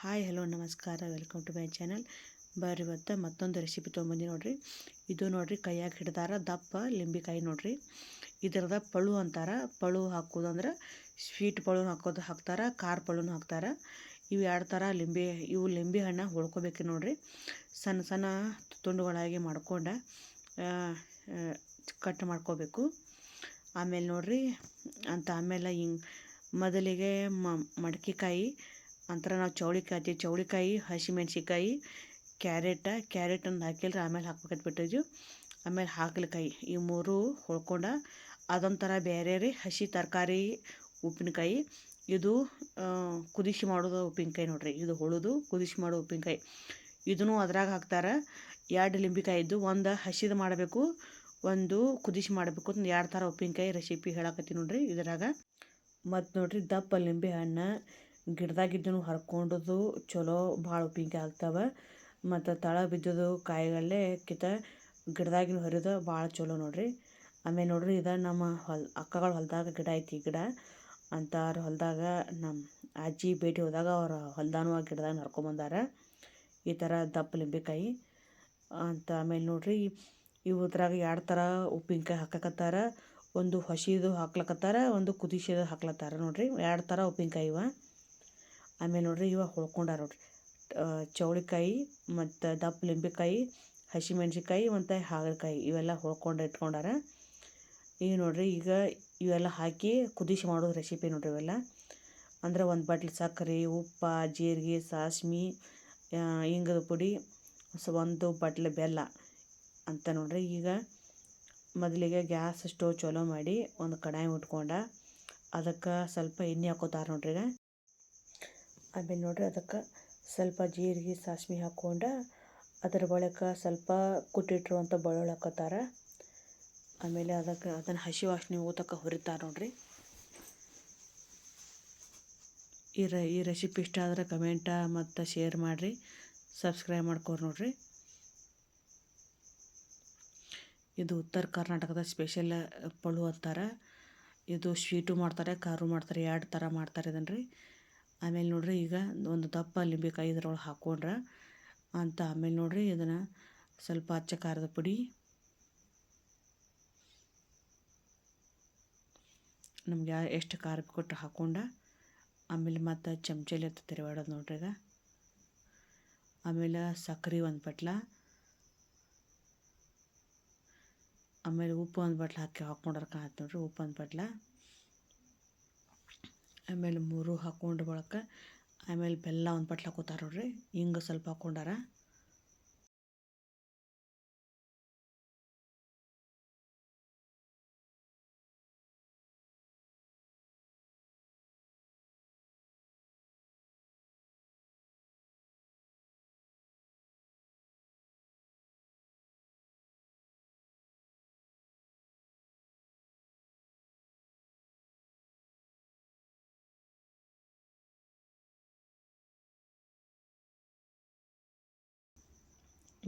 Hi, hello, ನಮಸ್ಕಾರ. Welcome to my channel. ಬರ್ರಿ ಇವತ್ತು ಮತ್ತೊಂದು ರೆಸಿಪಿ ತೊಗೊಂಬಂದಿ ನೋಡ್ರಿ. ಇದು ನೋಡ್ರಿ, ಕೈಯಾಗ ಹಿಡ್ದಾರ ದಪ್ಪ ಲಿಂಬಿಕಾಯಿ ನೋಡ್ರಿ. ಇದರದ ಪಳು ಅಂತಾರ. ಪಳು ಹಾಕೋದು ಅಂದ್ರೆ ಸ್ವೀಟ್ ಪಳು ಹಾಕೋದು ಹಾಕ್ತಾರೆ, ಖಾರ ಪಳುನು ಹಾಕ್ತಾರೆ. ಇವು ಎರಡು ಥರ ಲಿಂಬೆ, ಇವು ಲಿಂಬೆ ಹಣ್ಣು ಹೊಳ್ಕೊಬೇಕು ನೋಡ್ರಿ. ಸಣ್ಣ ಸಣ್ಣ ತುಂಡುಗಳಾಗಿ ಮಾಡ್ಕೊಂಡು ಕಟ್ ಮಾಡ್ಕೋಬೇಕು. ಆಮೇಲೆ ನೋಡ್ರಿ, ಅಂತ ಆಮೇಲೆ ಹಿಂಗೆ ಮೊದಲಿಗೆ ಮಡ್ಕಿಕಾಯಿ ಅಂತರ ನಾವು ಚೌಳಿಕಾಯಿ ಹಾಕ್ತೀವಿ ಚೌಳಿಕಾಯಿ ಹಸಿಮೆಣ್ಸಿಕಾಯಿ ಕ್ಯಾರೆಟ ಕ್ಯಾರೆಟನ್ನು ಹಾಕಿಲ್ರಿ, ಆಮೇಲೆ ಹಾಕ್ಬೇಕಂತ ಬಿಟ್ಟಿದ್ವಿ. ಆಮೇಲೆ ಹಾಗಲಕಾಯಿ, ಈ ಮೂರು ಹೊಳ್ಕೊಂಡು ಅದೊಂಥರ ಬೇರೆ ರೀ. ಹಸಿ ತರಕಾರಿ, ಉಪ್ಪಿನಕಾಯಿ, ಇದು ಕುದಿಸಿ ಮಾಡೋದು ಉಪ್ಪಿನಕಾಯಿ ನೋಡಿರಿ. ಇದು ಹೊಳೋದು ಕುದಿಸಿ ಮಾಡೋ ಉಪ್ಪಿನಕಾಯಿ. ಇದನ್ನು ಅದ್ರಾಗ ಹಾಕ್ತಾರೆ. ಎರಡು ಲಿಂಬಿಕಾಯಿ ಇದ್ದು, ಒಂದು ಹಸಿದು ಮಾಡಬೇಕು, ಒಂದು ಕುದಿಸಿ ಮಾಡಬೇಕು ಅಂತ ಎರಡು ಥರ ಉಪ್ಪಿನಕಾಯಿ ರೆಸಿಪಿ ಹೇಳಕತ್ತೀನಿ ನೋಡಿರಿ ಇದ್ರಾಗ. ಮತ್ತು ನೋಡಿರಿ ದಪ್ಪ ಲಿಂಬೆ ಹಣ್ಣು ಗಿಡದಾಗಿದ್ದನು ಹರ್ಕೊಂಡದು ಚಲೋ ಭಾಳ ಉಪ್ಪಿನ್ಕಾಯಿ ಆಗ್ತಾವೆ. ಮತ್ತು ತಳ ಬಿದ್ದದು ಕಾಯಿಗಳಲ್ಲೇ ಕಿತ್ತ ಗಿಡದಾಗಿನ ಹರಿದ ಭಾಳ ಚಲೋ ನೋಡಿರಿ. ಆಮೇಲೆ ನೋಡಿರಿ ಇದು ನಮ್ಮ ಹೊಲ, ಅಕ್ಕಗಳ ಹೊಲದಾಗ ಗಿಡ ಐತಿ ಗಿಡ. ಅಂಥವ್ರ ಹೊಲದಾಗ ನಮ್ಮ ಅಜ್ಜಿ ಭೇಟಿ ಹೋದಾಗ ಅವ್ರ ಹೊಲ್ದಾನು ಆ ಗಿಡದಾಗ ಹರ್ಕೊಂಬಂದಾರ ಈ ಥರ ದಪ್ಪ ಲಿಂಬೆಕಾಯಿ. ಅಂತ ಆಮೇಲೆ ನೋಡಿರಿ ಇವುದ್ರಾಗ ಎರಡು ಥರ ಉಪ್ಪಿನಕಾಯಿ ಹಾಕಕತ್ತಾರ ಒಂದು ಹಸಿದು ಹಾಕ್ಲಕತ್ತಾರ, ಒಂದು ಕುದಿಸಿದು ಹಾಕ್ಲತ್ತಾರ ನೋಡಿರಿ. ಎರಡು ಥರ ಉಪ್ಪಿನಕಾಯಿ ಇವ. ಆಮೇಲೆ ನೋಡ್ರಿ ಇವಾಗ ಹೊಳ್ಕೊಂಡಾರ ನೋಡ್ರಿ. ಚೌಳಿಕಾಯಿ ಮತ್ತು ದಪ್ಪ ಲಿಂಬೆಕಾಯಿ ಹಸಿಮೆಣ್ಸಿಕಾಯಿ ಮತ್ತು ಹಾಗಲಕಾಯಿ ಇವೆಲ್ಲ ಹೊಳ್ಕೊಂಡು ಇಟ್ಕೊಂಡಾರ. ಈಗ ನೋಡಿರಿ ಈಗ ಇವೆಲ್ಲ ಹಾಕಿ ಕುದಿಸಿ ಮಾಡೋದು ರೆಸಿಪಿ ನೋಡ್ರಿ ಇವೆಲ್ಲ. ಅಂದ್ರೆ ಒಂದು ಬಟ್ಲ್ ಸಕ್ಕರೆ ಉಪ್ಪ, ಜೀರಿಗೆ, ಸಾಸ್ಮಿ ಇಂಗದ ಪುಡಿ ಒಂದು ಬಟ್ಲು ಬೆಲ್ಲ ಅಂತ ನೋಡ್ರಿ. ಈಗ ಮೊದಲಿಗೆ ಗ್ಯಾಸ್ ಸ್ಟವ್ ಚಲೋ ಮಾಡಿ ಒಂದು ಕಡಾಯಿ ಉಟ್ಕೊಂಡ ಅದಕ್ಕೆ ಸ್ವಲ್ಪ ಎಣ್ಣೆ ಹಾಕೋತಾರೆ ನೋಡ್ರಿ ಈಗ. ಆಮೇಲೆ ನೋಡ್ರಿ ಅದಕ್ಕೆ ಸ್ವಲ್ಪ ಜೀರಿಗೆ, ಸಾಸ್ವೆ ಹಾಕ್ಕೊಂಡು ಅದರ ಬಳಿಕ ಸ್ವಲ್ಪ ಕುಟ್ಟಿಟ್ಟಿರುವಂಥ ಬೆಳ್ಳುಳ್ಳಿ ಹಾಕೋತಾರ ಆಮೇಲೆ ಅದಕ್ಕೆ ಅದನ್ನು ಹಸಿ ವಾಸನೆ ಊತಕ್ಕೆ ಹುರಿತಾರೆ ನೋಡಿರಿ. ಈ ರ, ಈ ರೆಸಿಪಿ ಇಷ್ಟ ಆದರೆ ಕಮೆಂಟ ಮತ್ತು ಶೇರ್ ಮಾಡಿರಿ. ಸಬ್ಸ್ಕ್ರೈಬ್ ಮಾಡ್ಕೋರಿ ನೋಡಿರಿ. ಇದು ಉತ್ತರ ಕರ್ನಾಟಕದ ಸ್ಪೆಷಲ್ ಪಳು ಅಂತಾರೆ. ಇದು ಸ್ವೀಟು ಮಾಡ್ತಾರೆ ಖಾರು ಮಾಡ್ತಾರೆ, ಎರಡು ಥರ ಮಾಡ್ತಾರೆ ಇದನ್ನು ರೀ ಆಮೇಲೆ ನೋಡಿರಿ ಈಗ ಒಂದು ದಪ್ಪ ಲಿಂಬೆಕಾಯಿ ಇದ್ರೊಳಗೆ ಹಾಕ್ಕೊಂಡ್ರೆ ಅಂತ. ಆಮೇಲೆ ನೋಡಿರಿ ಇದನ್ನು ಸ್ವಲ್ಪ ಅಚ್ಚ ಖಾರದ ಪುಡಿ, ನಮ್ಗೆ ಎಷ್ಟು ಖಾರ ಕೊಟ್ಟು ಹಾಕ್ಕೊಂಡ ಆಮೇಲೆ ಮತ್ತು ಚಮಚಲಿ ಅಂತ ತಿರುವಾಡೋದು ನೋಡ್ರಿ ಈಗ. ಆಮೇಲೆ ಸಕ್ರೆ ಒಂದು ಬಟ್ಲ. ಆಮೇಲೆ ಉಪ್ಪು ಒಂದು ಬಟ್ಲ ಹಾಕಿ ಹಾಕ್ಕೊಂಡ್ರೆ ಕಾಣತ್ತೆ ನೋಡ್ರಿ ಉಪ್ಪು ಒಂದು ಬಟ್ಲ. ಆಮೇಲೆ ಮೂರು ಹಾಕೊಂಡು ಬಳಕ ಆಮೇಲೆ ಬೆಲ್ಲ ಒಂದು ಪಟ್ಲು ಹಾಕೋತಾರ ನೋಡ್ರಿ ಹಿಂಗೆ ಸ್ವಲ್ಪ ಹಾಕ್ಕೊಂಡಾರ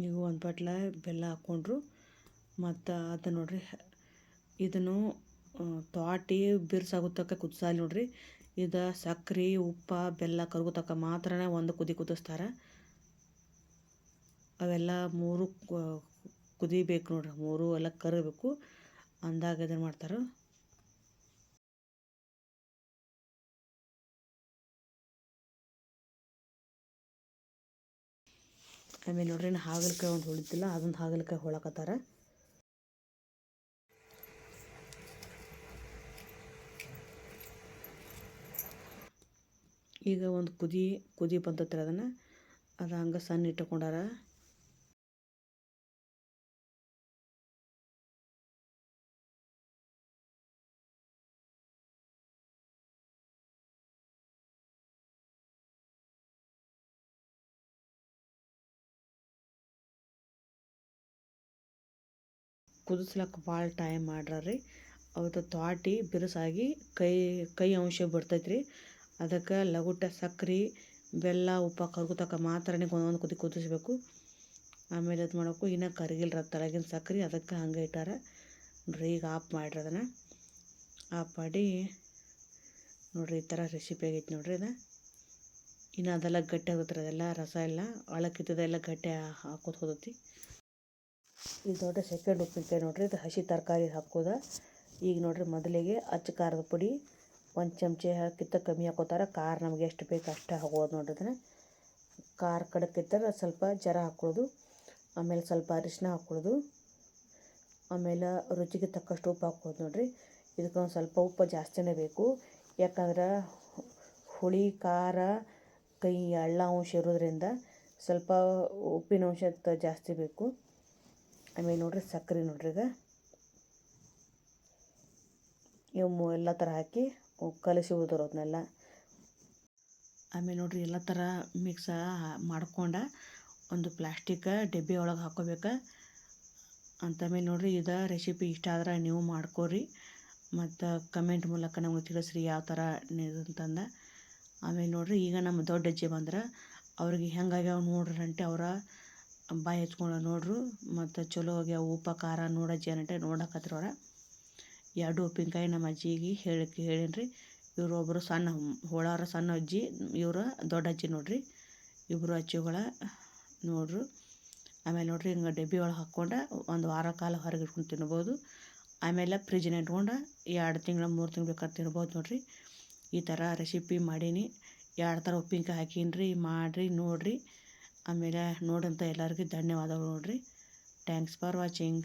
ಈಗ ಒಂದು ಬಟ್ಲ ಬೆಲ್ಲ ಹಾಕ್ಕೊಂಡ್ರು. ಮತ್ತು ಅದು ನೋಡಿರಿ, ಇದನ್ನು ತ್ವಾಟಿ ಬಿರ್ಸಾಗುತ್ತಕ ಕುದಿಸಾಲಿ ನೋಡಿರಿ. ಇದು ಸಕ್ರೆ, ಉಪ್ಪು, ಬೆಲ್ಲ ಕರಗುತಕ್ಕ ಮಾತ್ರ ಒಂದು ಕುದಿ ಕುದಿಸ್ತಾರೆ. ಅವೆಲ್ಲ ಮೂರು ಕುದಿಬೇಕು ನೋಡ್ರಿ. ಮೂರು ಎಲ್ಲ ಕರಗಬೇಕು ಅಂದಾಗ ಇದನ್ನು ಮಾಡ್ತಾರೆ. ಆಮೇಲೆ ನೋಡ್ರಿ ಹಾಗಲಕಾಯಿ ಒಂದು ಹೊಳಿತಿಲ್ಲ, ಅದೊಂದು ಹಾಗಲಕಾಯಿ ಹೊಳಕತ್ತಾರ. ಈಗ ಒಂದು ಕುದಿ ಕುದಿ ಬಂತತ್ರಿ ಅದನ್ನು ಅದು ಹಂಗೆ ಸಣ್ಣ ಇಟ್ಟುಕೊಂಡಾರ ಕುದಿಸ್ಲಕ್ಕ ಭಾಳ ಟೈಮ್ ಮಾಡ್ರಿ ಅವತ್ತು ತ್ವಾಟಿ ಬಿರುಸಾಗಿ ಕೈ ಕೈ ಅಂಶ ಬಿಡ್ತೈತ್ರಿ ಅದಕ್ಕೆ ಲಗುಟ ಸಕ್ರೆ, ಬೆಲ್ಲ, ಉಪ್ಪು ಕರ್ಗುತಕ್ಕ ಮಾತ್ರ ಒಂದೊಂದು ಕುದಿ ಕುದಿಸ್ಬೇಕು. ಆಮೇಲೆ ಅದು ಮಾಡಬೇಕು. ಇನ್ನು ಕರಗಿಲ್ರ ತಳಗಿನ ಸಕ್ರೆ, ಅದಕ್ಕೆ ಹಂಗೆ ಇಟ್ಟಾರ. ನೋಡ್ರಿ, ಈಗ ಆಫ್ ಮಾಡ್ರಿ ಅದನ್ನು. ಆಪ್ ಮಾಡಿ ನೋಡ್ರಿ, ಈ ಥರ ರೆಸಿಪಿ ಆಗೈತೆ ನೋಡ್ರಿ ಅದು. ಇನ್ನು ಅದೆಲ್ಲ ಗಟ್ಟಿ ಆಗುತ್ತೆ ಅದೆಲ್ಲ, ರಸ ಎಲ್ಲ ಒಳಕ್ಕಿದ್ದದೆಲ್ಲ ಗಟ್ಟಿ ಹಾಕೋದು ಹೋದತಿ. ಇದು ನೋಡ್ರಿ ಸೆಕೆಂಡ್ ಉಪ್ಪಿನಕಾಯಿ ನೋಡ್ರಿ, ಇದು ಹಸಿ ತರಕಾರಿ ಹಾಕೋದ. ಈಗ ನೋಡ್ರಿ ಮೊದಲಿಗೆ ಅಚ್ಚ ಖಾರದ ಪುಡಿ ಒಂದು ಚಮಚೆ ಹಾಕಿತ್ತ ಕಮ್ಮಿ ಹಾಕೋತಾರೆ. ಖಾರ ನಮ್ಗೆ ಎಷ್ಟು ಬೇಕು ಅಷ್ಟು ಹಾಕೋದು ನೋಡ್ರಿ ಅದನ್ನು ಖಾರ ಕಡಕ್ಕಿದ್ದರೆ ಸ್ವಲ್ಪ ಜರ ಹಾಕ್ಕೊಳ್ಳೋದು ಆಮೇಲೆ ಸ್ವಲ್ಪ ಅರಿಶಿನ ಹಾಕ್ಕೊಳ್ಳೋದು ಆಮೇಲೆ ರುಚಿಗೆ ತಕ್ಕಷ್ಟು ಉಪ್ಪು ಹಾಕೋದು ನೋಡ್ರಿ. ಇದಕ್ಕೊಂದು ಸ್ವಲ್ಪ ಉಪ್ಪು ಜಾಸ್ತಿನೇ ಬೇಕು. ಯಾಕಂದ್ರೆ ಹುಳಿ, ಖಾರ, ಕೈ ಎಳ್ಳ ಅಂಶ ಇರೋದ್ರಿಂದ ಸ್ವಲ್ಪ ಉಪ್ಪಿನ ಅಂಶ ಜಾಸ್ತಿ ಬೇಕು. ಆಮೇಲೆ ನೋಡ್ರಿ ಸಕ್ಕರೆ ನೋಡ್ರಿ ಈಗ. ಇವು ಎಲ್ಲ ಥರ ಹಾಕಿ ಕಲಸಿ ಉಳಿದ್ರು ಅದನ್ನೆಲ್ಲ ಆಮೇಲೆ ನೋಡ್ರಿ ಎಲ್ಲ ಥರ ಮಿಕ್ಸ ಮಾಡ್ಕೊಂಡ ಒಂದು ಪ್ಲಾಸ್ಟಿಕ್ ಡಬ್ಬಿ ಒಳಗೆ ಹಾಕೋಬೇಕು. ಅಂತಮೇಲೆ ನೋಡ್ರಿ ಇದು ರೆಸಿಪಿ ಇಷ್ಟ ಆದ್ರೆ ನೀವು ಮಾಡ್ಕೋರಿ. ಮತ್ತು ಕಮೆಂಟ್ ಮೂಲಕ ನಮಗೆ ತಿಳಿಸ್ರಿ ಯಾವ ಥರ ಅಂತಂದ. ಆಮೇಲೆ ನೋಡ್ರಿ ಈಗ ನಮ್ಮ ದೊಡ್ಡ ಅಜ್ಜಿ ಬಂದ್ರೆ, ಅವ್ರಿಗೆ ಹೆಂಗಾಗ್ಯಾವ ನೋಡ್ರಿ ಅಂಟೆ ಅವರ ಬಾಯಿ ಹಚ್ಕೊಂಡು ನೋಡ್ರು. ಮತ್ತು ಚಲೋ ಆಗ್ಯಾವ ಉಪ್ಪು ಖಾರ ನೋಡಜ್ಜಿ ಅನ್ನಂಟೆ ನೋಡಕತ್ರ ಅವ್ರ. ಎರಡು ಉಪ್ಪಿನಕಾಯಿ ನಮ್ಮ ಅಜ್ಜಿಗೆ ಹೇಳಿ ಹೇಳಿನ್ರಿ ಇವರು ಒಬ್ಬರು ಸಣ್ಣ ಹೋಳಾರ ಸಣ್ಣ ಅಜ್ಜಿ, ಇವರು ದೊಡ್ಡ ಅಜ್ಜಿ ನೋಡ್ರಿ. ಇಬ್ಬರು ಅಜ್ಜಿಗಳ ನೋಡ್ರು. ಆಮೇಲೆ ನೋಡ್ರಿ ಹಿಂಗೆ ಡಬ್ಬಿ ಒಳಗೆ ಹಾಕ್ಕೊಂಡು ಒಂದು ವಾರ ಕಾಲ ಹೊರಗೆ ಇಟ್ಕೊಂಡು ತಿನ್ಬೋದು. ಆಮೇಲೆ ಫ್ರಿಜ್ನ ಇಟ್ಕೊಂಡು ಎರಡು ತಿಂಗಳು, ಮೂರು ತಿಂಗಳು ಬೇಕಾದ್ರೆ ತಿನ್ಬೋದು ನೋಡ್ರಿ. ಈ ಥರ ರೆಸಿಪಿ ಮಾಡೀನಿ. ಎರಡು ಥರ ಉಪ್ಪಿನಕಾಯಿ ಹಾಕೀನಿ ರೀ ಮಾಡಿರಿ, ನೋಡಿರಿ. ಆಮೇಲೆ ನೋಡಂಥ ಎಲ್ಲರಿಗೂ ಧನ್ಯವಾದಗಳು ನೋಡಿರಿ. Thanks for watching